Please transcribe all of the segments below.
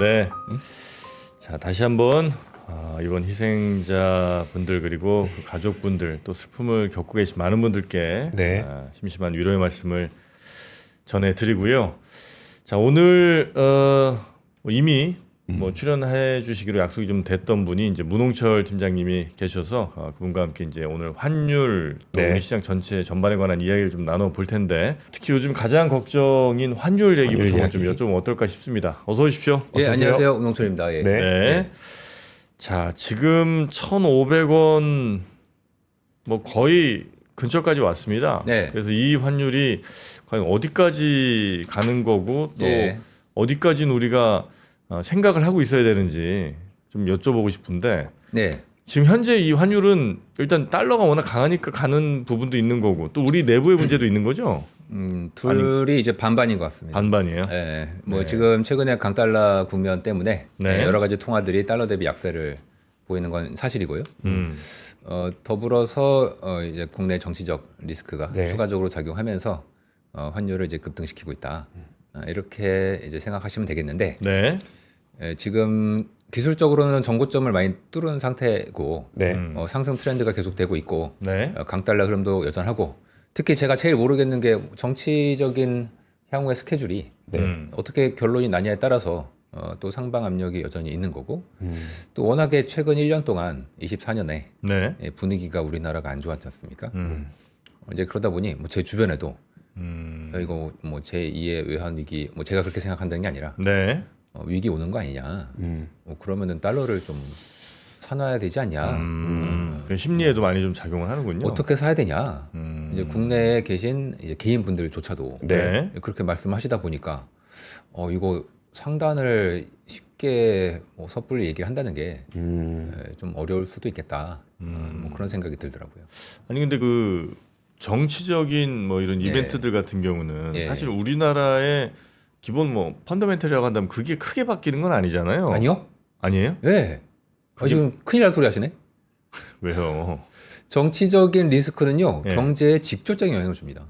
네. 자 다시 한번 아, 이번 희생자 분들 그리고 그 가족분들 또 슬픔을 겪고 계신 많은 분들께 네. 아, 심심한 위로의 말씀을 전해드리고요. 자 오늘 어, 뭐 이미 음. 뭐 출연해 주시기로 약속이 좀 됐던 분이 이제 문홍철 팀장님이 계셔서 어, 그분과 함께 이제 오늘 환율 또 네. 우리 시장 전체 전반에 관한 이야기를 좀 나눠 볼 텐데 특히 요즘 가장 걱정인 환율 얘기부터 환율 좀 이야기. 여쭤보면 어떨까 싶습니다. 어서 오십시오. 예, 어서 오세요. 안녕하세요. 운홍철입니다. 예. 네. 네. 자, 지금 1,500원 뭐 거의 근처까지 왔습니다. 네. 그래서 이 환율이 과연 어디까지 가는 거고 또 네. 어디까지는 우리가 어, 생각을 하고 있어야 되는지 좀 여쭤보고 싶은데 네. 지금 현재 이 환율은 일단 달러가 워낙 강하니까 가는 부분도 있는 거고 또 우리 내부의 문제도 있는 거죠? 음, 둘이 이제 반반인 것 같습니다. 반반이에요. 예, 뭐 네. 지금 최근에 강달러 국면 때문에 네. 예, 여러 가지 통화들이 달러 대비 약세를 보이는 건 사실이고요. 음. 어, 더불어서 어, 이제 국내 정치적 리스크가 네. 추가적으로 작용하면서 어, 환율을 이제 급등시키고 있다. 어, 이렇게 이제 생각하시면 되겠는데 네. 예, 지금 기술적으로는 정고점을 많이 뚫은 상태고 네. 음. 어, 상승 트렌드가 계속되고 있고 네. 어, 강달러 흐름도 여전하고 특히 제가 제일 모르겠는 게 정치적인 향후의 스케줄이 네. 음. 어떻게 결론이 나냐에 따라서 어, 또 상방 압력이 여전히 있는 거고 음. 또 워낙에 최근 1년 동안 24년에 네. 분위기가 우리나라가 안 좋았지 않습니까? 음. 어, 이제 그러다 보니 뭐 제 주변에도 음. 야, 이거 뭐 제2의 외환 위기 뭐 제가 그렇게 생각한다는 게 아니라 네. 어, 위기 오는 거 아니냐? 음. 뭐 그러면은 달러를 좀 사놔야 되지 않냐? 음, 그 심리에도 많이 좀 작용을 하는군요. 어떻게 사야 되냐? 음. 이제 국내에 계신 이제 개인 분들조차도 네. 그렇게 말씀하시다 보니까 어 이거 상단을 쉽게 뭐 섣불리 얘기를 한다는 게 음. 좀 어려울 수도 있겠다. 음. 어, 뭐 그런 생각이 들더라고요. 아니 근데 그 정치적인 뭐 이런 네. 이벤트들 같은 경우는 예. 사실 우리나라의 기본 뭐 펀더멘털이라고 한다면 그게 크게 바뀌는 건 아니잖아요. 아니요? 아니에요? 예. 아, 지금 큰일 날 소리 하시네. 왜요? 정치적인 리스크는요 예. 경제에 직접적인 영향을 줍니다.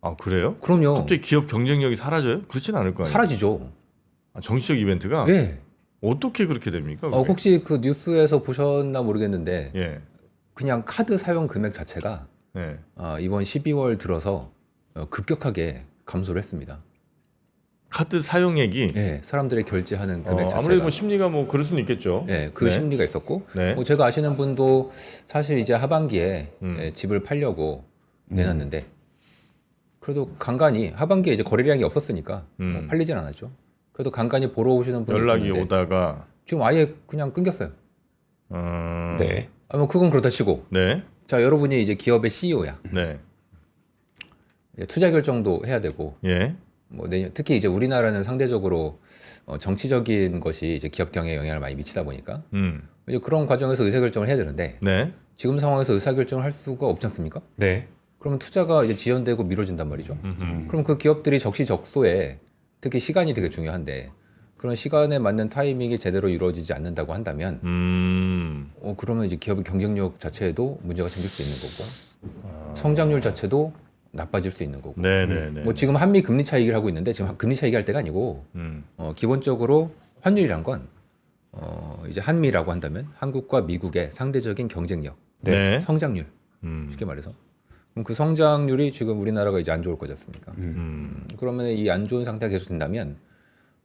아 그래요? 그럼요. 갑자기 기업 경쟁력이 사라져요? 그렇진 않을 거 아니에요. 사라지죠. 아, 정치적 이벤트가 예. 어떻게 그렇게 됩니까? 어, 그게? 혹시 그 뉴스에서 보셨나 모르겠는데 예. 그냥 카드 사용 금액 자체가 예. 아, 이번 12월 들어서 어, 급격하게 감소를 했습니다. 카드 사용액이 예, 사람들의 결제하는 금액 어, 자체가 아무래도 뭐 심리가 뭐 그럴 수는 있겠죠. 예, 그 네. 심리가 있었고 네. 뭐 제가 아시는 분도 사실 이제 하반기에 음. 예, 집을 팔려고 내놨는데 그래도 간간히 하반기에 이제 거래량이 없었으니까 뭐 음. 팔리진 않았죠. 그래도 간간히 보러 오시는 분이 연락이 있었는데 오다가 지금 아예 그냥 끊겼어요. 음, 네. 아, 뭐 그건 그렇다 치고 네. 자 여러분이 이제 기업의 CEO야. 네. 투자 결정도 해야 되고 예. 뭐 내년 특히 이제 우리나라는 상대적으로 어, 정치적인 것이 이제 기업 경영에 영향을 많이 미치다 보니까 음. 이제 그런 과정에서 의사 결정을 해야 되는데 네. 지금 상황에서 의사 결정을 할 수가 없지 않습니까? 네. 그러면 투자가 이제 지연되고 미뤄진단 말이죠. 음흠. 그럼 그 기업들이 적시적소에 특히 시간이 되게 중요한데 그런 시간에 맞는 타이밍이 제대로 이루어지지 않는다고 한다면 음. 어, 그러면 이제 기업의 경쟁력 자체에도 문제가 생길 수 있는 거고 성장률 자체도 나빠질 수 있는 거고 네네네. 뭐 지금 한미 금리 차익을 하고 있는데 지금 금리 차익이 할 때가 아니고 음. 어, 기본적으로 환율이란 건 어, 이제 한미라고 한다면 한국과 미국의 상대적인 경쟁력, 네. 성장률 음. 쉽게 말해서 그럼 그 성장률이 지금 우리나라가 이제 안 좋을 거지 않습니까? 음. 그러면 이 안 좋은 상태가 계속된다면 어,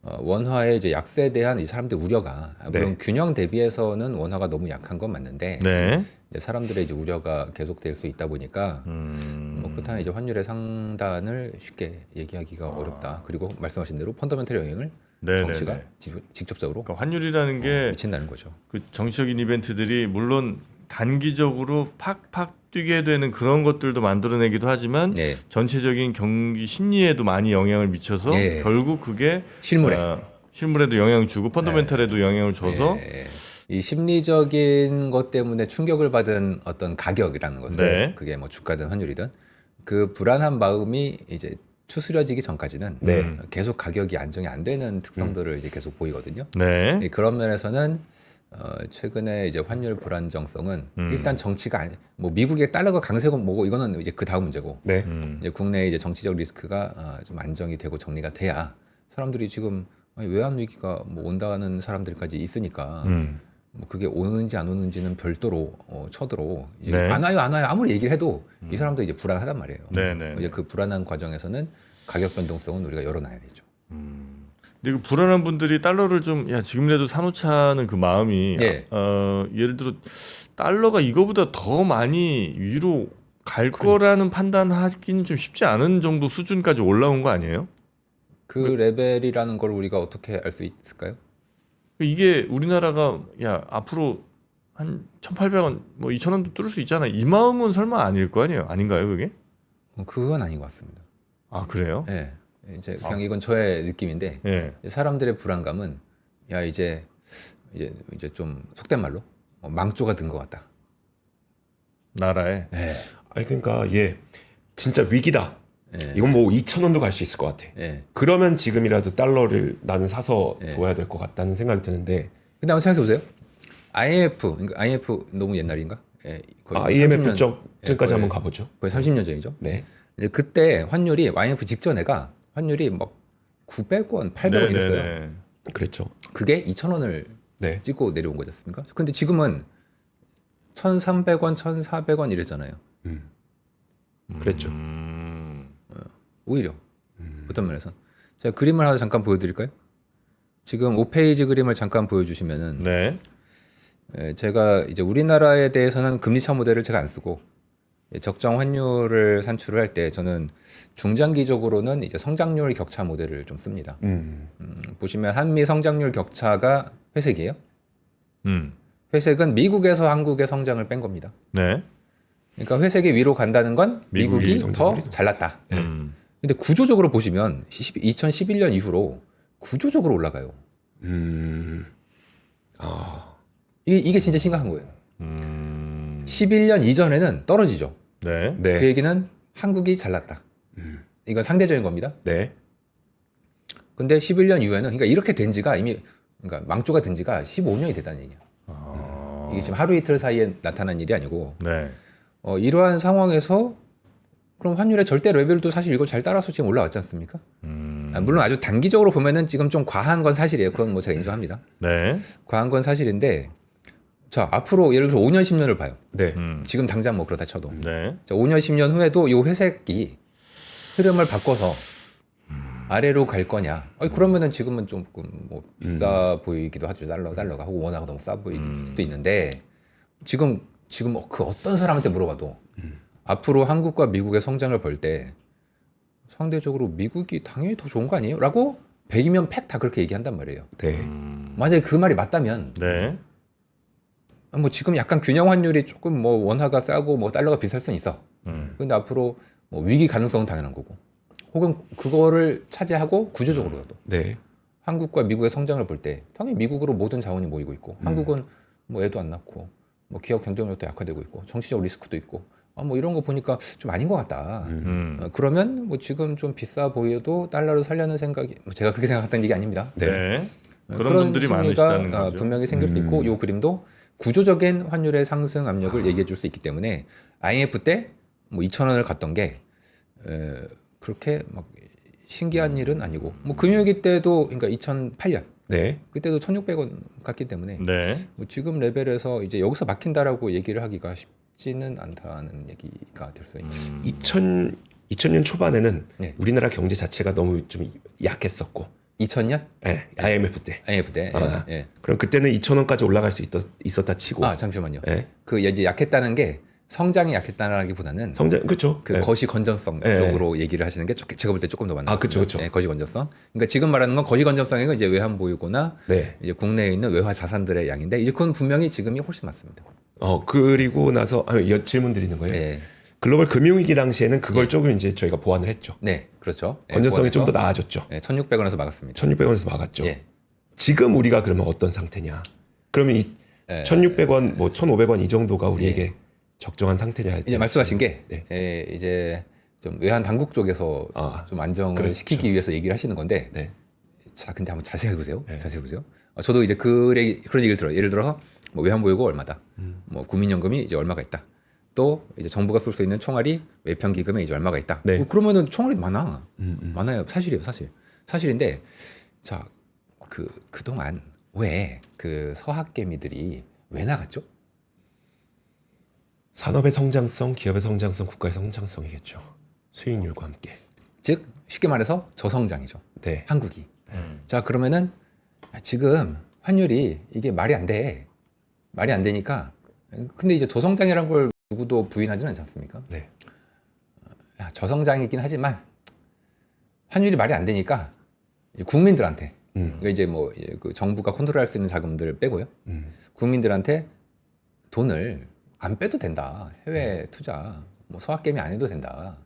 원화의 이제 약세에 대한 이 사람들 우려가 아, 물론 네. 균형 대비해서는 원화가 너무 약한 건 맞는데 네. 이제 사람들의 이제 우려가 계속될 수 있다 보니까 음. 뭐 그렇다면 이제 환율의 상단을 쉽게 얘기하기가 어렵다. 그리고 말씀하신 대로 펀더멘털 영향을 네네네. 정치가 지- 직접적으로 그러니까 환율이라는 게 미친다는 거죠. 그 정치적인 이벤트들이 물론 단기적으로 팍팍 뛰게 되는 그런 것들도 만들어내기도 하지만 네, 전체적인 경기 심리에도 많이 영향을 미쳐서 예. 결국 그게 실물에 어, 실물에도 영향을 주고 펀더멘탈에도 영향을 줘서 네. 이 심리적인 것 때문에 충격을 받은 어떤 가격이라는 것을 네. 그게 뭐 주가든 환율이든 그 불안한 마음이 이제 추스려지기 전까지는 네. 계속 가격이 안정이 안 되는 특성들을 이제 계속 보이거든요. 네. 예, 그런 면에서는 어, 최근에 이제 환율 불안정성은 음. 일단 정치가 아니, 뭐 미국의 달러가 강세고 뭐고 이거는 이제 그 다음 문제고 네. 음. 이제 국내 이제 정치적 리스크가 어, 좀 안정이 되고 정리가 돼야 사람들이 지금 아니, 외환 위기가 뭐 온다는 사람들까지 있으니까 음. 뭐 그게 오는지 안 오는지는 별도로 어, 쳐도로 이제 네. 안 와요 안 와요 아무리 얘기를 해도 이 사람도 이제 불안하단 말이에요. 네, 네. 이제 그 불안한 과정에서는 가격 변동성은 우리가 열어놔야 되죠. 음. 근데 그 불안한 분들이 달러를 좀 야 지금이라도 사놓자는 그 마음이 예. 어, 예를 들어 달러가 이거보다 더 많이 위로 갈 거라는 판단하기는 좀 쉽지 않은 정도 수준까지 올라온 거 아니에요? 그 레벨이라는 걸 우리가 어떻게 알 수 있을까요? 이게 우리나라가 야 앞으로 한 1,800원 뭐 2,000원도 뚫을 수 있잖아. 이 마음은 설마 아닐 거 아니에요? 아닌가요, 그게? 어, 그건 아닌 것 같습니다. 아 그래요? 예. 이제 그냥 이건 저의 느낌인데 예. 사람들의 불안감은 야 이제 이제 이제 좀 속된 말로 어, 망조가 든 것 같다. 나라에. 예. 아니 그러니까 얘 진짜 위기다. 예. 이건 뭐 2천 원도 갈 수 있을 것 같아. 예. 그러면 지금이라도 달러를 나는 사서 예. 둬야 될 것 같다는 생각이 드는데 근데 한번 생각해 보세요. IMF, 그러니까 IMF 너무 옛날인가? 예, 거의 아, IMF 30년 적전까지 예, 한번 거의- 가보죠. 거의 30년 전이죠. 네. 이제 그때 환율이 IMF 직전에가 환율이 막 900원, 800원 이랬어요. 그랬죠. 그게 2,000원을 네. 찍고 내려온 거지 않습니까? 근데 지금은 1,300원, 1,400원 이랬잖아요. 음. 그랬죠. 음. 오히려 음. 어떤 면에서 제가 그림을 하나 잠깐 보여드릴까요? 지금 5페이지 그림을 잠깐 보여주시면은 네. 예, 제가 이제 우리나라에 대해서는 금리차 모델을 제가 안 쓰고 예, 적정 환율을 산출을 할때 저는 중장기적으로는 이제 성장률 격차 모델을 좀 씁니다. 음. 음, 보시면 한미 성장률 격차가 회색이에요. 음. 회색은 미국에서 한국의 성장을 뺀 겁니다. 네. 그러니까 회색이 위로 간다는 건 미국이 미국이, 더 잘났다. 네. 음. 근데 구조적으로 보시면 2011년 이후로 구조적으로 올라가요. 음. 아. 이게, 이게 진짜 심각한 거예요. 음. 11년 이전에는 떨어지죠. 네. 네. 그 얘기는 한국이 잘났다. 음. 이건 상대적인 겁니다. 네. 근데 11년 이후에는 그러니까 이렇게 된 지가 이미 그러니까 망조가 된 지가 15년이 됐다는 얘기야. 아. 이게 지금 하루 이틀 사이에 나타난 일이 아니고 네. 어, 이러한 상황에서 그럼 환율의 절대 레벨도 사실 이거 잘 따라서 지금 올라왔지 않습니까? 음. 아, 물론 아주 단기적으로 보면은 지금 좀 과한 건 사실이에요. 그건 뭐 제가 인정합니다. 네. 과한 건 사실인데 자 앞으로 예를 들어 5년 10년을 봐요. 네. 음. 지금 당장 뭐 그렇다 쳐도 네. 자, 5년 10년 후에도 이 회색이 흐름을 바꿔서 아래로 갈 거냐? 아니, 그러면은 지금은 조금 뭐 비싸 보이기도 하죠. 달러 달러가 하고 원화가 너무 싸 보일 음. 수도 있는데 지금 지금 그 어떤 사람한테 물어봐도 앞으로 한국과 미국의 성장을 볼 때 상대적으로 미국이 당연히 더 좋은 거 아니에요? 라고 100이면 100 다 그렇게 얘기한단 말이에요. 네. 음. 만약에 그 말이 맞다면 네. 아, 뭐 지금 약간 균형 환율이 조금 뭐 원화가 싸고 뭐 달러가 비쌀 수는 있어. 음. 근데 앞으로 뭐 위기 가능성은 당연한 거고. 혹은 그거를 차지하고 구조적으로라도 네. 한국과 미국의 성장을 볼 때 당연히 미국으로 모든 자원이 모이고 있고 음. 한국은 뭐 애도 안 낳고 뭐 기업 경쟁력도 약화되고 있고 정치적 리스크도 있고 아 뭐 이런 거 보니까 좀 아닌 것 같다. 음. 음. 어, 그러면 뭐 지금 좀 비싸 보여도 달러를 살려는 생각이 뭐 제가 그렇게 생각했던 얘기 아닙니다. 네. 네. 어, 그런 분들이 많으시다는 어, 거죠. 분명히 생길 수 있고 음. 이 그림도 구조적인 환율의 상승 압력을 아. 얘기해 줄 수 있기 때문에 IMF 때 뭐 2천 원을 갔던 게 에, 그렇게 막 신기한 일은 아니고 뭐 금융위기 때도 그러니까 2008년 네. 그때도 1,600원 갔기 때문에 네. 뭐 지금 레벨에서 이제 여기서 막힌다라고 얘기를 하기가 쉽지는 않다는 얘기가 될 수 있죠. 음. 2000 2000년 초반에는 네. 우리나라 경제 자체가 너무 좀 약했었고. 2000년 네. IMF 때. IMF 때 아. 예, 예. 그럼 그때는 2,000원까지 올라갈 수 있었, 있었다 치고. 아 잠시만요. 네. 그 이제 약했다는 게 성장이 약했다라기보다는 성장 그렇죠. 그 네. 거시 건전성 네. 쪽으로 얘기를 하시는 게 조- 제가 볼 때 조금 더 맞는 아, 것 그쵸, 같습니다. 그쵸. 네, 거시 건전성. 그러니까 지금 말하는 건 거시 건전성이 이제 외환 보유고나 네. 이제 국내에 있는 외화 자산들의 양인데 이제 그건 분명히 지금이 훨씬 많습니다. 어 그리고 나서 아, 여- 질문 드리는 거예요. 네, 글로벌 금융위기 당시에는 그걸 예. 조금 이제 저희가 보완을 했죠. 네, 그렇죠. 네, 건전성이 좀 더 나아졌죠. 네, 1,600원에서 막았습니다. 1,600원에서 막았죠. 예. 지금 우리가 그러면 어떤 상태냐? 그러면 이 예. 1,600원, 뭐 1,500원 이 정도가 우리에게 적정한 상태냐? 이제 말씀하신 게 네. 예, 이제 좀 외환 당국 쪽에서 아, 좀 안정을 그렇죠. 시키기 위해서 얘기를 하시는 건데 네. 자, 근데 한번 자세히 해보세요. 네. 자세히 보세요. 어, 저도 이제 그래, 그런 얘기를 들어요. 예를 들어서 뭐 외환보유고 얼마다, 음. 뭐 국민연금이 이제 얼마가 있다. 또 이제 정부가 쏠 수 있는 총알이 외평기금에 이제 얼마가 있다. 네. 뭐 그러면은 총알이 많아, 음, 음. 많아요. 사실이에요, 사실. 사실인데 자 그 그동안 왜 그 서학개미들이 왜 나갔죠? 산업의 성장성, 기업의 성장성, 국가의 성장성이겠죠. 수익률과 함께. 즉 쉽게 말해서 저성장이죠. 네. 한국이. 음. 자 그러면은 지금 환율이 이게 말이 안 돼. 말이 안 되니까. 근데 이제 저성장이라는 걸 누구도 부인하지는 않지 않습니까? 네. 야, 저성장이긴 하지만 환율이 말이 안 되니까 국민들한테 음. 그러니까 이제 뭐 그 정부가 컨트롤할 수 있는 자금들 빼고요. 음. 국민들한테 돈을 안 빼도 된다. 해외 투자, 뭐 서학개미 안 해도 된다.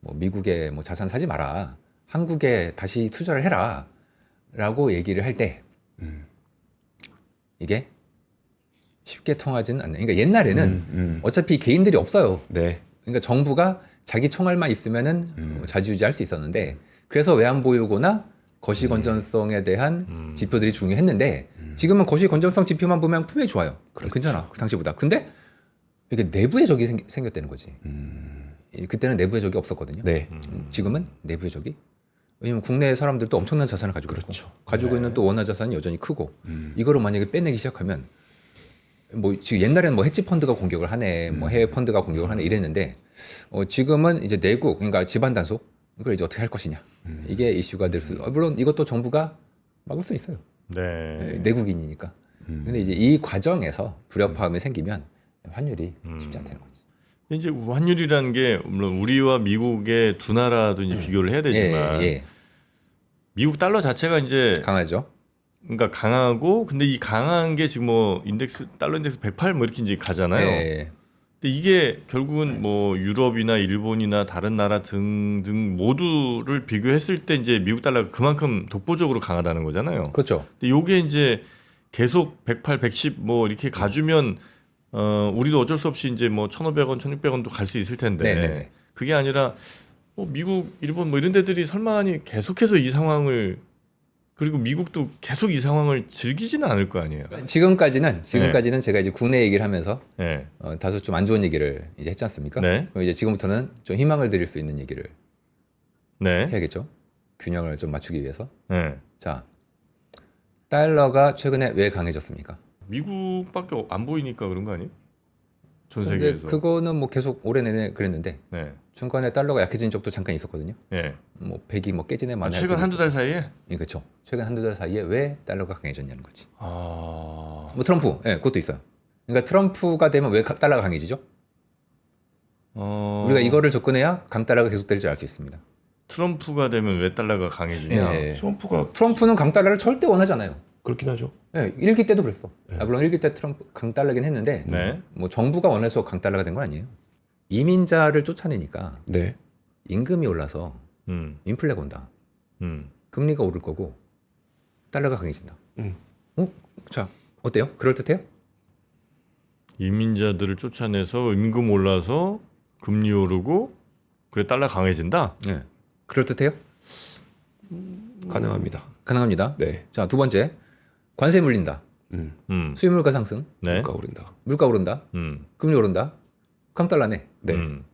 뭐 미국에 뭐 자산 사지 마라. 한국에 다시 투자를 해라. 라고 얘기를 할 때 음. 이게 쉽게 통하지는 않는. 그러니까 옛날에는 음, 음. 어차피 개인들이 없어요. 네. 그러니까 정부가 자기 총알만 있으면은 음. 어, 자지우지할 수 있었는데 그래서 외환 보유고나 거시 건전성에 대한 음. 지표들이 중요했는데 지금은 거시 건전성 지표만 보면 분명히 좋아요. 괜찮아 그 당시보다. 근데 이게 내부의 적이 생, 생겼다는 거지. 음. 이- 그때는 내부의 적이 없었거든요. 네. 음, 지금은 내부의 적이 왜냐면 국내 사람들도 엄청난 자산을 가지고 그렇죠. 있고 가지고 있는 또 원화 자산이 여전히 크고 음. 이거를 만약에 빼내기 시작하면 뭐 지금 옛날에는 뭐 헤지 펀드가 공격을 하네, 뭐 해외 펀드가 공격을 하네 이랬는데 어, 지금은 이제 내국 그러니까 집안 단속 이걸 이제 어떻게 할 것이냐 이게 이슈가 될 수. 어, 물론 이것도 정부가 막을 수 있어요. 네. 예, 내국인이니까. 음. 근데 이제 이 과정에서 불협화음이 생기면 환율이 쉽지 않다는 거지. 이제 환율이라는 게 물론 우리와 미국의 두 나라도 이제 비교를 해야 되지만 예, 예. 미국 달러 자체가 이제 강하죠. 그러니까 강하고 근데 이 강한 게 지금 뭐 인덱스 달러 인덱스 108 뭐 이렇게 이제 가잖아요. 예, 근데 이게 결국은 뭐 유럽이나 일본이나 다른 나라 등등 모두를 비교했을 때 이제 미국 달러가 그만큼 독보적으로 강하다는 거잖아요. 그렇죠. 근데 요게 이제 계속 108, 110 뭐 이렇게 가주면 어 우리도 어쩔 수 없이 이제 뭐 1,500원, 1,600원도 갈 수 있을 텐데 네네네. 그게 아니라 뭐 미국, 일본 뭐 이런 데들이 설마니 계속해서 이 상황을 그리고 미국도 계속 이 상황을 즐기지는 않을 거 아니에요. 지금까지는 지금까지는 네. 제가 이제 국내 얘기를 하면서 예. 어, 다소 좀 안 좋은 얘기를 이제 했지 않습니까? 네. 그럼 이제 지금부터는 좀 희망을 드릴 수 있는 얘기를 네. 해야겠죠. 균형을 좀 맞추기 위해서. 네. 자, 달러가 최근에 왜 강해졌습니까? 미국밖에 안 보이니까 그런 거 아니에요? 전 근데 세계에서. 그거는 뭐 계속 올해 내내 그랬는데 네. 중간에 달러가 약해진 적도 잠깐 있었거든요. 예. 뭐 100이 뭐 깨지네 마네. 최근 한두 달 사이에 예, 그렇죠. 최근 한두 달 사이에 왜 달러가 강해졌냐는 거지. 아. 뭐 트럼프, 예, 그것도 있어요. 그러니까 트럼프가 되면 왜 가- 달러가 강해지죠? 어. 우리가 이거를 접근해야 강달러가 계속될 줄 알 수 있습니다. 트럼프가 되면 왜 달러가 강해지냐? 예. 트럼프가 트럼프는 강달러를 절대 원하잖아요. 그렇긴 하죠. 예, 일기 때도 그랬어. 네. 아, 물론 일기 때 트럼프 강달러긴 했는데 네. 뭐 정부가 원해서 강달러가 된 건 아니에요. 이민자를 쫓아내니까 네. 임금이 올라서 음. 인플레가 온다. 음. 금리가 오를 거고 달러가 강해진다. 음. 어? 자, 어때요? 그럴 듯해요? 이민자들을 쫓아내서 임금 올라서 금리 오르고 그래 달러 강해진다. 예. 그럴 듯해요? 가능합니다. 가능합니다. 네. 자, 두 번째. 관세 물린다. 음. 음. 수입 물가 상승. 네. 물가 오른다. 물가 오른다. 음. 금리 오른다. 강달러네. 네. 음.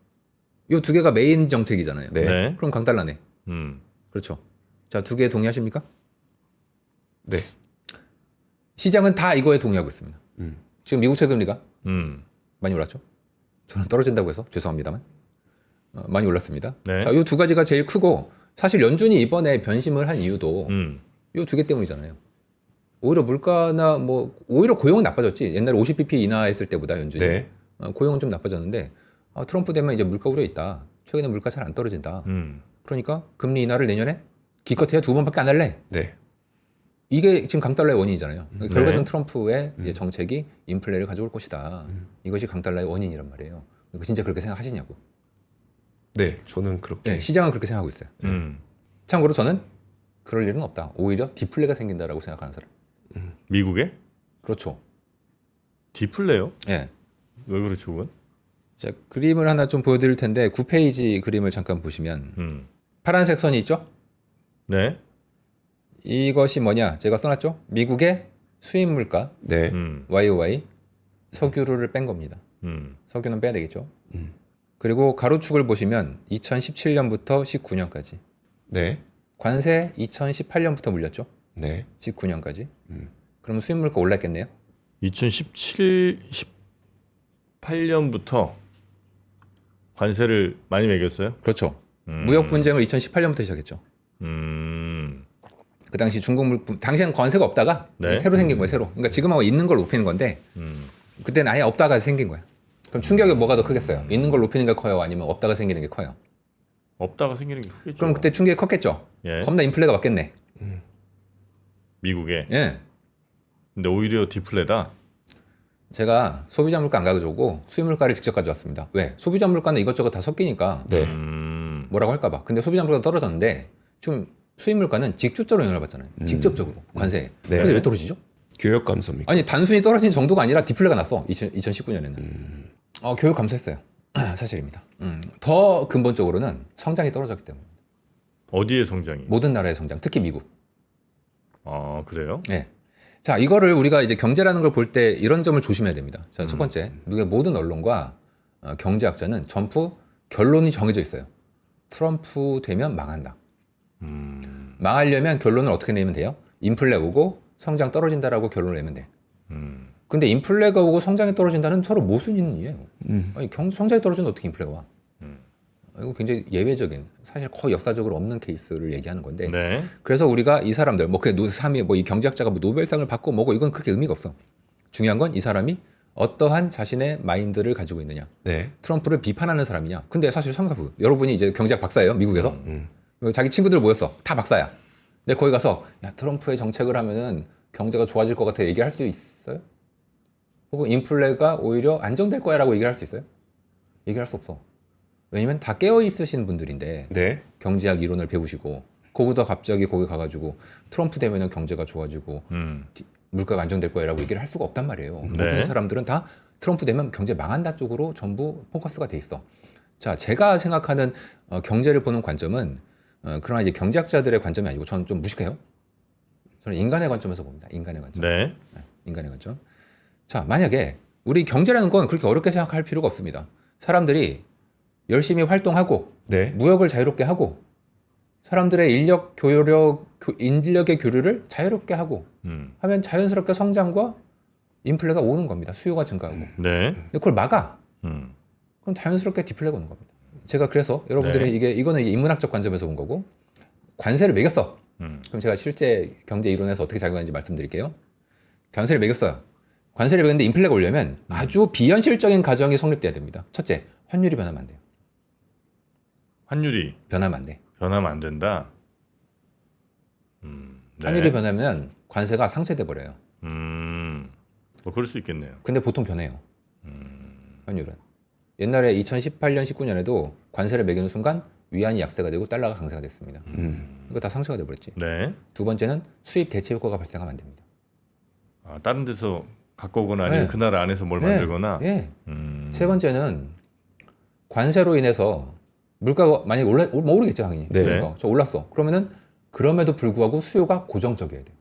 이두 개가 메인 정책이잖아요. 네. 네. 그럼 강달러네. 음. 그렇죠. 자, 두 개 동의하십니까? 네. 시장은 다 이거에 동의하고 있습니다. 음. 지금 미국 채금리가 음. 많이 올랐죠. 저는 떨어진다고 해서 죄송합니다만 어, 많이 올랐습니다. 네. 자, 이두 가지가 제일 크고 사실 연준이 이번에 변심을 한 이유도 음. 이두개 때문이잖아요. 오히려 물가나 뭐 오히려 고용은 나빠졌지. 옛날에 50bp 인하했을 때보다 연준이 네. 어, 고용은 좀 나빠졌는데 아, 트럼프 되면 이제 물가 우려 있다. 최근에 물가 잘 안 떨어진다. 음. 그러니까 금리 인하를 내년에 기껏해야 두 번밖에 안 할래. 네. 이게 지금 강달러의 원인이잖아요. 네. 결과적으로 트럼프의 음. 이제 정책이 인플레를 가져올 것이다. 음. 이것이 강달러의 원인이란 말이에요. 이거 진짜 그렇게 생각하시냐고. 네. 저는 그렇게 네, 시장은 그렇게 생각하고 있어요. 음. 참고로 저는 그럴 일은 없다. 오히려 디플레가 생긴다라고 생각하는 사람. 미국에 그렇죠. 디플레요? 예. 왜 그렇죠, 그건? 자, 그림을 하나 좀 보여드릴 텐데 9페이지 그림을 잠깐 보시면 음. 파란색 선이 있죠? 네. 이것이 뭐냐? 제가 써놨죠? 미국의 수입 물가 네. 음. YOY 석유를 뺀 겁니다. 음. 석유는 빼야 되겠죠? 음. 그리고 가로축을 보시면 2017년부터 19년까지 네. 관세 2018년부터 물렸죠? 네. 19년까지. 음. 그러면 수입 물가 올랐겠네요. 2017, 18년부터 관세를 많이 매겼어요. 그렇죠. 음. 무역 분쟁을 2018년부터 시작했죠. 음. 그 당시 중국 물품 당시에는 관세가 없다가 네. 새로 생긴 거예요. 새로. 그러니까 지금하고 있는 걸 높이는 건데 음. 그때는 아예 없다가 생긴 거야. 그럼 충격이 뭐가 더 크겠어요? 있는 걸 높이는 게 커요? 아니면 없다가 생기는 게 커요? 없다가 생기는 게 크겠죠. 그럼 그때 충격이 컸겠죠. 예. 겁나 인플레가 왔겠네. 미국에. 예. 근데 오히려 디플레다. 제가 소비자 물가 안 가져오고 수입 물가를 직접 가져왔습니다. 왜? 소비자 물가는 이것저것 다 섞이니까 네. 음. 뭐라고 할까봐. 근데 소비자 물가가 떨어졌는데 지금 수입 물가는 직접적으로 영향을 받잖아요. 직접적으로 관세. 네. 근데 왜 떨어지죠? 교역 감소입니까? 아니 단순히 떨어진 정도가 아니라 디플레가 났어. 2000, 2019년에는. 음. 어, 교육 감소했어요. 사실입니다. 음, 더 근본적으로는 성장이 떨어졌기 때문에 어디의 성장이? 모든 나라의 성장, 특히 미국. 아 그래요? 예. 자, 이거를 우리가 이제 경제라는 걸 볼 때 이런 점을 조심해야 됩니다. 자, 첫 번째, 미국의 모든 언론과 어, 경제학자는 전부 결론이 정해져 있어요. 트럼프 되면 망한다. 음. 망하려면 결론을 어떻게 내면 돼요? 인플레 오고 성장 떨어진다라고 결론을 내면 돼. 음. 근데 인플레가 오고 성장이 떨어진다는 서로 모순이에요. 음. 아니, 경, 성장이 떨어지는데 어떻게 인플레가 와? 음. 이거 굉장히 예외적인, 사실 거의 역사적으로 없는 케이스를 얘기하는 건데. 네. 그래서 우리가 이 사람들, 뭐, 그 노삼이, 뭐, 이 경제학자가 뭐 노벨상을 받고 뭐고 이건 그렇게 의미가 없어. 중요한 건 이 사람이 어떠한 자신의 마인드를 가지고 있느냐. 네. 트럼프를 비판하는 사람이냐. 근데 사실 생각해보고, 여러분이 이제 경제학 박사예요, 미국에서. 음. 자기 친구들 모였어. 다 박사야. 근데 거기 가서, 야, 트럼프의 정책을 하면은 경제가 좋아질 것 같아 얘기할 수 있어요? 혹은 인플레가 오히려 안정될 거야 라고 얘기할 수 있어요? 얘기할 수 없어. 왜냐면 다 깨어 있으신 분들인데, 네. 경제학 이론을 배우시고, 거기다 갑자기 거기 가가지고, 트럼프 되면은 경제가 좋아지고, 음. 물가가 안정될 거야라고 얘기를 할 수가 없단 말이에요. 네. 모든 사람들은 다 트럼프 되면 경제 망한다 쪽으로 전부 포커스가 돼 있어. 자, 제가 생각하는 어, 경제를 보는 관점은 어, 그러나 이제 경제학자들의 관점이 아니고 저는 좀 무식해요. 저는 인간의 관점에서 봅니다. 인간의 관점. 네. 네, 인간의 관점. 자, 만약에 우리 경제라는 건 그렇게 어렵게 생각할 필요가 없습니다. 사람들이 열심히 활동하고 네. 무역을 자유롭게 하고 사람들의 인력 교류력 교- 인력의 교류를 자유롭게 하고 음. 하면 자연스럽게 성장과 인플레가 오는 겁니다. 수요가 증가하고. 네. 근데 그걸 막아. 음. 그럼 자연스럽게 디플레가 오는 겁니다. 제가 그래서 여러분들이 네. 이게 이거는 이제 인문학적 관점에서 본 거고 관세를 매겼어. 음. 그럼 제가 실제 경제 이론에서 어떻게 작용하는지 말씀드릴게요. 관세를 매겼어요. 관세를 매겼는데 인플레가 오려면 아주 비현실적인 가정이 성립돼야 됩니다. 첫째, 환율이 변하면 안 돼요. 환율이 변하면 안 돼. 변하면 안 된다. 음. 네. 환율이 변하면 관세가 상쇄돼 버려요. 음. 뭐 그럴 수 있겠네요. 근데 보통 변해요. 음. 환율은. 옛날에 2018년, 19년에도 관세를 매기는 순간 위안이 약세가 되고 달러가 강세가 됐습니다. 음. 이거 다 상쇄가 돼 버렸지. 네. 두 번째는 수입 대체 효과가 발생하면 안 됩니다. 아, 다른 데서 갖고 오거나 아니면 네. 그 나라 안에서 뭘 네. 만들거나. 예. 음. 세 번째는 관세로 인해서 물가가 만약에 올라 올- 뭐 오르겠죠 당연히. 네. 물가가. 저 올랐어. 그러면은 그럼에도 불구하고 수요가 고정적이어야 돼요.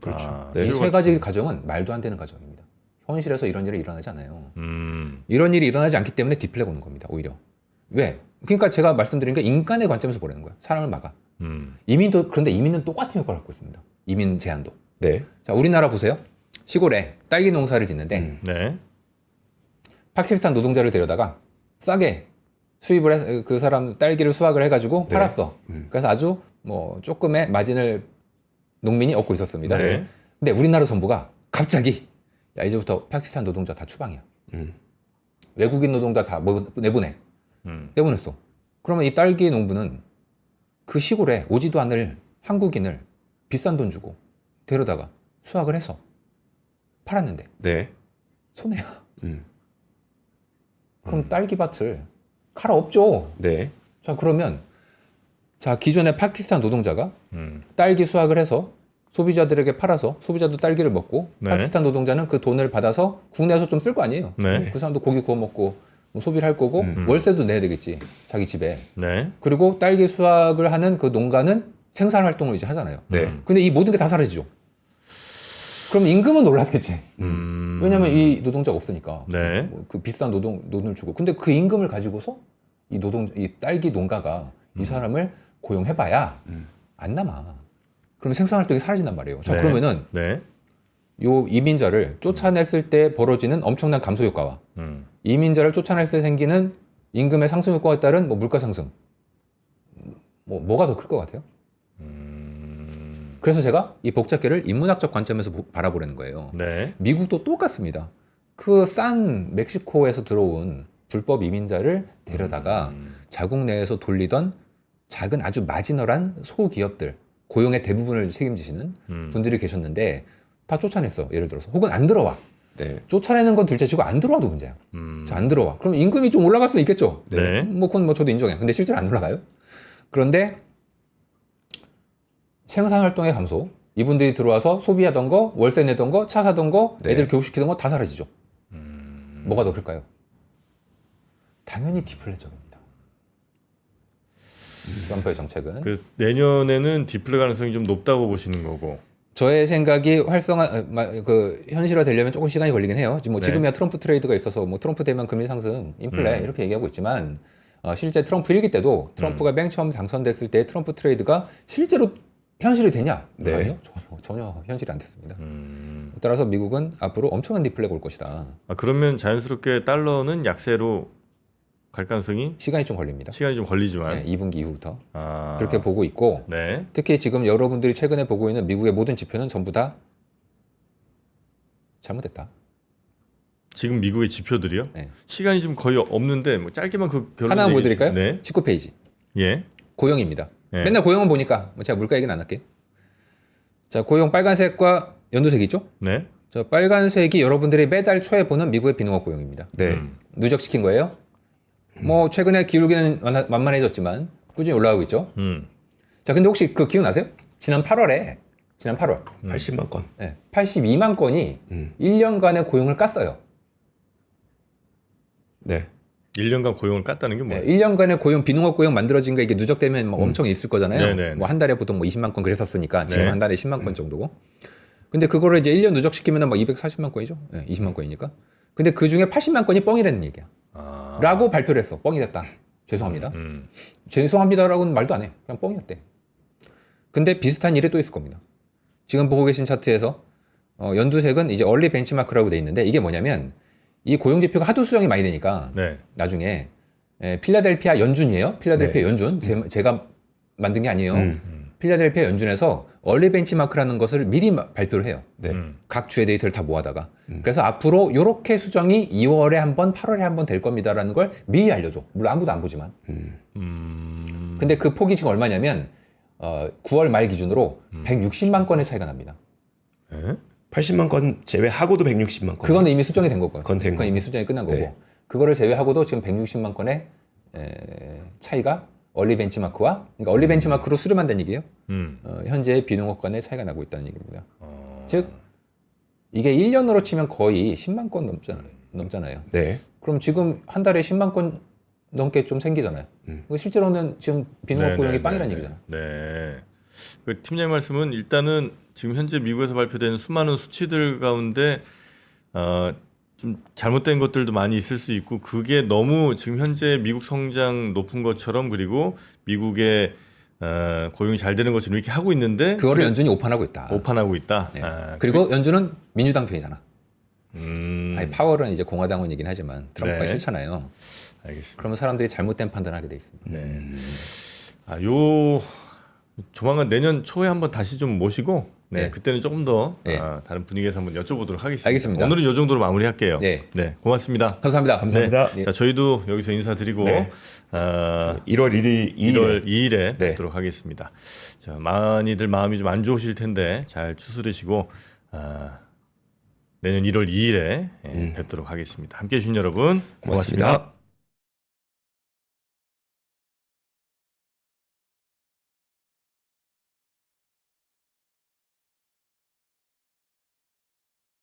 그렇죠. 아, 네. 이 수요가 세 가지 가정은 말도 안 되는 가정입니다. 현실에서 이런 일이 일어나지 않아요. 음. 이런 일이 일어나지 않기 때문에 디플레가 오는 겁니다. 오히려. 왜? 그러니까 제가 말씀드린 게 인간의 관점에서 보라는 거야. 사람을 막아. 음. 이민도 그런데 이민은 똑같은 효과를 갖고 있습니다. 이민 제한도. 네. 자, 우리나라 보세요. 시골에 딸기 농사를 짓는데 음. 네. 파키스탄 노동자를 데려다가 싸게 수입을 해, 그 사람 딸기를 수확을 해가지고 네. 팔았어. 음. 그래서 아주 뭐 조금의 마진을 농민이 얻고 있었습니다. 네. 근데 우리나라 정부가 갑자기 야 이제부터 파키스탄 노동자 다 추방이야. 음. 외국인 노동자 다 뭐- 내보내. 음. 내보냈어. 그러면 이 딸기 농부는 그 시골에 오지도 않을 한국인을 비싼 돈 주고 데려다가 수확을 해서 팔았는데 네. 손해야. 음. 그럼 음. 딸기밭을 갈아 없죠. 네. 자 그러면 자 기존의 파키스탄 노동자가 음. 딸기 수확을 해서 소비자들에게 팔아서 소비자도 딸기를 먹고 네. 파키스탄 노동자는 그 돈을 받아서 국내에서 좀 쓸 거 아니에요. 네. 그 사람도 고기 구워 먹고 뭐 소비를 할 거고 음. 월세도 내야 되겠지 자기 집에. 네. 그리고 딸기 수확을 하는 그 농가는 생산 활동을 이제 하잖아요. 네. 음. 근데 이 모든 게 다 사라지죠. 그럼 임금은 올랐겠지. 음. 왜냐면 이 노동자가 없으니까. 네. 뭐그 비싼 노동 돈을 주고. 근데 그 임금을 가지고서 이 노동 이 딸기 농가가 이 사람을 고용해봐야 음. 안 남아. 그러면 생산 활동이 사라진단 말이에요. 자 네. 그러면은 네. 요 이민자를 쫓아냈을 때 벌어지는 엄청난 감소 효과와 음. 이민자를 쫓아낼 때 생기는 임금의 상승 효과에 따른 뭐 물가 상승 뭐 뭐가 더 클 것 같아요? 음. 그래서 제가 이 복잡계를 인문학적 관점에서 보- 바라보려는 거예요. 네. 미국도 똑같습니다. 그 싼 멕시코에서 들어온 불법 이민자를 데려다가 음. 자국 내에서 돌리던 작은 아주 마지널한 소기업들 고용의 대부분을 책임지시는 음. 분들이 계셨는데 다 쫓아냈어. 예를 들어서 혹은 안 들어와. 네. 쫓아내는 건 둘째치고 안 들어와도 문제야. 음. 자, 안 들어와. 그럼 임금이 좀 올라갈 수는 있겠죠. 네. 뭐 그건 뭐 저도 인정해요. 근데 실제로 안 올라가요. 그런데 생산 활동의 감소, 이분들이 들어와서 소비하던 거, 월세 내던 거, 차 사던 거, 네. 애들 교육시키던 거 다 사라지죠. 음. 뭐가 더 클까요? 당연히 디플레적입니다. 트럼프의 정책은 그 내년에는 디플레 가능성이 좀 높다고 보시는 거고. 저의 생각이 활성화 어, 마- 그 현실화 되려면 조금 시간이 걸리긴 해요. 지금 뭐 네. 지금이야 트럼프 트레이드가 있어서 뭐 트럼프 되면 금리 상승, 인플레 음. 이렇게 얘기하고 있지만 어, 실제 트럼프 일기 때도 트럼프가 맨 처음 당선됐을 때 트럼프 트레이드가 실제로 현실이 되냐? 네. 아니요, 전혀, 전혀 현실이 안 됐습니다. 음. 따라서 미국은 앞으로 엄청난 디플레가 올 것이다. 아, 그러면 자연스럽게 달러는 약세로 갈 가능성이 시간이 좀 걸립니다. 시간이 좀 걸리지만. 네, 2분기 이후부터 아. 그렇게 보고 있고 네. 특히 지금 여러분들이 최근에 보고 있는 미국의 모든 지표는 전부 다 잘못됐다. 지금 미국의 지표들이요? 네. 시간이 좀 거의 없는데 뭐 짧게만 그 결론 얘기해 보여드릴까요? 네. 19페이지. 예. 고용입니다. 네. 맨날 고용은 보니까 뭐 제가 물가 얘기는 안 할게요. 자, 고용 빨간색과 연두색이죠? 네. 저 빨간색이 여러분들이 매달 초에 보는 미국의 비농업 고용입니다. 네. 음. 누적시킨 거예요. 뭐 최근에 기울기는 완- 만만해졌지만 꾸준히 올라가고 있죠. 음. 자, 근데 혹시 그 기억나세요? 지난 8월에 지난 8월 80만 건. 네, 82만 건이 음. 1년간의 고용을 깠어요. 네. 1년간 고용을 깠다는 게 뭐예요? 네, 1년간의 고용 비농업 고용 만들어진 거 이게 누적되면 막 엄청 있을 거잖아요. 음. 네네네. 뭐한 달에 보통 뭐 20만 건 그랬었으니까 지금 네. 한 달에 10만 건 정도고. 근데 그거를 이제 1년 누적시키면 막 240만 건이죠. 네, 20만 건이니까. 근데 그 중에 80만 건이 뻥이라는 얘기야. 아. 라고 발표를 했어. 뻥이 됐다. 죄송합니다. 음. 죄송합니다라고는 말도 안 해. 그냥 뻥이었대. 근데 비슷한 일이 또 있을 겁니다. 지금 보고 계신 차트에서 어, 연두색은 이제 얼리 벤치마크라고 돼 있는데 이게 뭐냐면 이 고용 지표가 하도 수정이 많이 되니까 네. 나중에 에, 필라델피아 연준이에요. 필라델피아 네. 연준. 제, 제가 만든 게 아니에요. 음. 필라델피아 연준에서 얼리 벤치마크라는 것을 미리 마- 발표를 해요. 네. 음. 각 주의 데이터를 다 모아다가. 음. 그래서 앞으로 이렇게 수정이 2월에 한 번, 8월에 한 번 될 겁니다라는 걸 미리 알려줘. 물론 아무도 안 보지만. 음. 음. 근데 그 폭이 지금 얼마냐면 어, 9월 말 기준으로 음. 160만 건의 차이가 납니다. 예? 80만 건 제외하고도 160만 건. 그거는 이미 수정이 된 거고요. 그건 된 그건 이미. 수정이 끝난 거고. 네. 그거를 제외하고도 지금 160만 건의 에, 차이가 얼리 벤치마크와 그러니까 얼리 벤치마크로 수렴한다는 얘기예요. 음. 어, 현재 비농업 간의 차이가 나고 있다는 얘기입니다. 어. 즉 이게 1년으로 치면 거의 10만 건 넘잖아요. 넘잖아요. 네. 그럼 지금 한 달에 10만 건 넘게 좀 생기잖아요. 음. 그 실제로는 지금 비농업 네, 고용이 네, 빵이라는 네, 얘기잖아요. 네. 그 팀장님 말씀은 일단은 지금 현재 미국에서 발표된 수많은 수치들 가운데 어, 좀 잘못된 것들도 많이 있을 수 있고 그게 너무 지금 현재 미국 성장 높은 것처럼 그리고 미국의 어, 고용이 잘 되는 것처럼 이렇게 하고 있는데 그거를 연준이 오판하고 있다. 오판하고 있다. 네. 아, 그리고 연준은 민주당 편이잖아. 음, 아니 파월은 이제 공화당원이긴 하지만 트럼프가 네. 싫잖아요. 알겠습니다. 그러면 사람들이 잘못된 판단을 하게 돼 있습니다. 네. 아, 요 조만간 내년 초에 한번 다시 좀 모시고 네, 네. 그때는 조금 더 네. 아, 다른 분위기에서 한번 여쭤보도록 하겠습니다. 알겠습니다. 오늘은 이 정도로 마무리할게요. 네. 고맙습니다. 감사합니다. 감사합니다. 네. 자, 저희도 여기서 인사드리고 네. 아, 1월 1일 1월 2일 2일에 네. 뵙도록 하겠습니다. 자, 많이들 마음이 좀 안 좋으실 텐데 잘 추스르시고 아, 내년 1월 2일에 음. 뵙도록 하겠습니다. 함께해 주신 여러분 고맙습니다.